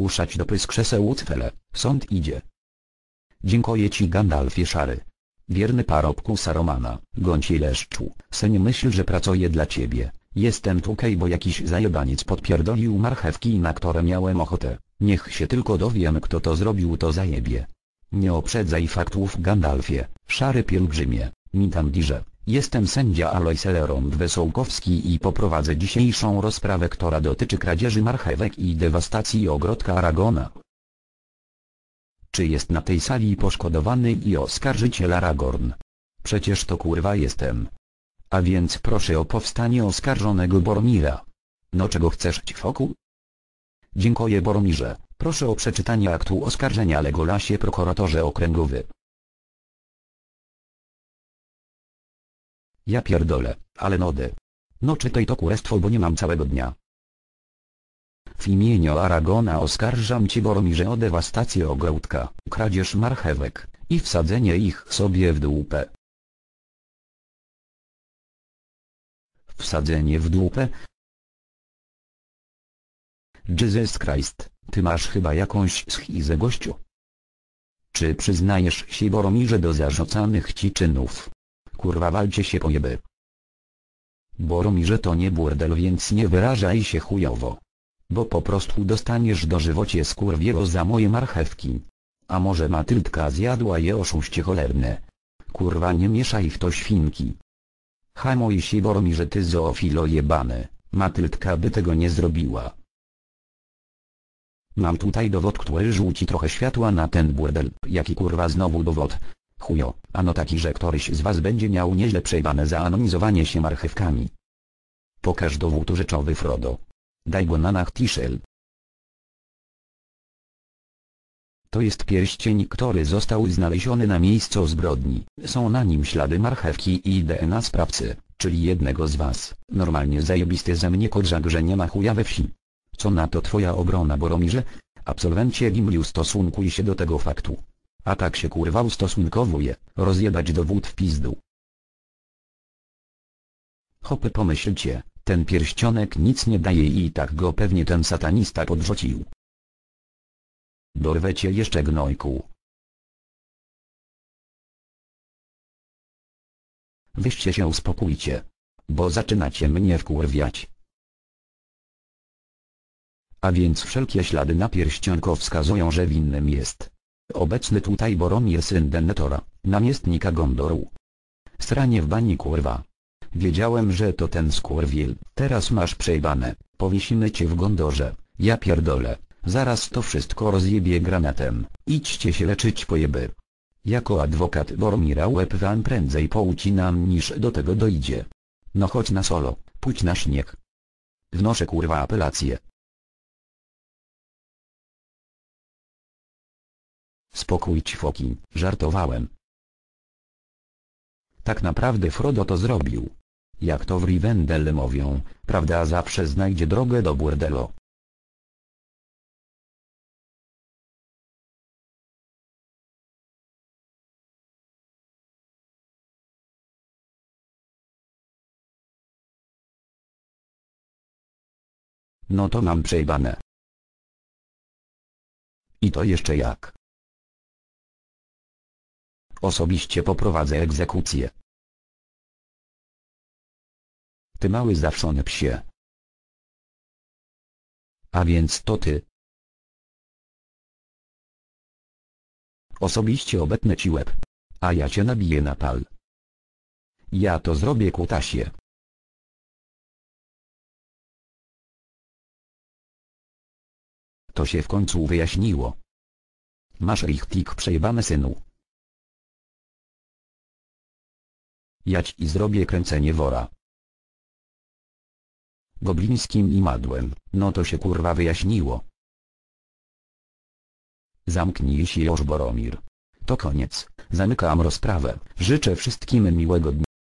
ruszać do pyskrzeseł Utfele, sąd idzie. Dziękuję ci Gandalfie szary. Wierny parobku Saromana, gąci leszczu, se nie myśl, że pracuję dla ciebie. Jestem tukej, bo jakiś zajebaniec podpierdolił marchewki na które miałem ochotę. Niech się tylko dowiem kto to zrobił to zajebie. Nie oprzedzaj faktów Gandalfie, szary pielgrzymie, Mitandirze. Jestem sędzia Alois Elrond Wesołkowski i poprowadzę dzisiejszą rozprawę która dotyczy kradzieży marchewek i dewastacji ogrodka Aragona. Czy jest na tej sali poszkodowany i oskarżyciel Aragorn? Przecież to kurwa jestem. A więc proszę o powstanie oskarżonego Boromira. No czego chcesz ćwoku? Dziękuję Boromirze, proszę o przeczytanie aktu oskarżenia Legolasie prokuratorze okręgowy. Ja pierdolę, ale nody. No czytaj to kurestwo bo nie mam całego dnia. W imieniu Aragona oskarżam cię Boromirze o dewastację ogródka, kradzież marchewek i wsadzenie ich sobie w dupę. Wsadzenie w dupę? Jesus Christ, ty masz chyba jakąś schizę gościu. Czy przyznajesz się Boromirze do zarzucanych ci czynów? Kurwa walcie się pojeby. Boromirze to nie burdel więc nie wyrażaj się chujowo. Bo po prostu dostaniesz dożywocie skurwielo za moje marchewki. A może Matyldka zjadła je oszuście cholerne. Kurwa nie mieszaj w to świnki. Hamuj się Boromirze ty zoofilo jebany, Matyldka by tego nie zrobiła. Mam tutaj dowód który rzuci trochę światła na ten burdel. Jaki kurwa znowu dowód? Chujo, ano taki, że któryś z was będzie miał nieźle przejbane za anonizowanie się marchewkami. Pokaż dowód rzeczowy Frodo. Daj go na nachtiszel. To jest pierścień, który został znaleziony na miejscu zbrodni. Są na nim ślady marchewki i DNA sprawcy, czyli jednego z was. Normalnie zajebisty ze mnie kodrzak, że nie ma chuja we wsi. Co na to twoja obrona Boromirze? Absolwencie Gimli ustosunkuj się do tego faktu. A tak się kurwa ustosunkowuje, rozjebać dowód w pizdu. Hopy pomyślcie, ten pierścionek nic nie daje i tak go pewnie ten satanista podrzucił. Dorwę cię jeszcze gnojku. Wyście się uspokójcie. Bo zaczynacie mnie wkurwiać. A więc wszelkie ślady na pierścionko wskazują, że winnym jest obecny tutaj Boromir syn Denethora, namiestnika Gondoru. Sranie w bani kurwa. Wiedziałem, że to ten skurwiel. Teraz masz przejbane. Powiesimy cię w Gondorze. Ja pierdolę. Zaraz to wszystko rozjebie granatem. Idźcie się leczyć pojeby. Jako adwokat Boromira łeb wam prędzej poucinam niż do tego dojdzie. No chodź na solo, pójdź na śnieg. Wnoszę kurwa apelację. Spokój ćwoki, żartowałem. Tak naprawdę Frodo to zrobił. Jak to w Rivendell mówią, prawda zawsze znajdzie drogę do burdelo. No to mam przejbane. I to jeszcze jak. Osobiście poprowadzę egzekucję. Ty mały zawszony psie. A więc to ty. Osobiście obetnę ci łeb. A ja cię nabiję na pal. Ja to zrobię kutasie. To się w końcu wyjaśniło. Masz ich tik przejebane synu. Jać i zrobię kręcenie wora. Goblińskim i madłem, no to się kurwa wyjaśniło. Zamknij się już Boromir. To koniec, zamykam rozprawę, życzę wszystkim miłego dnia.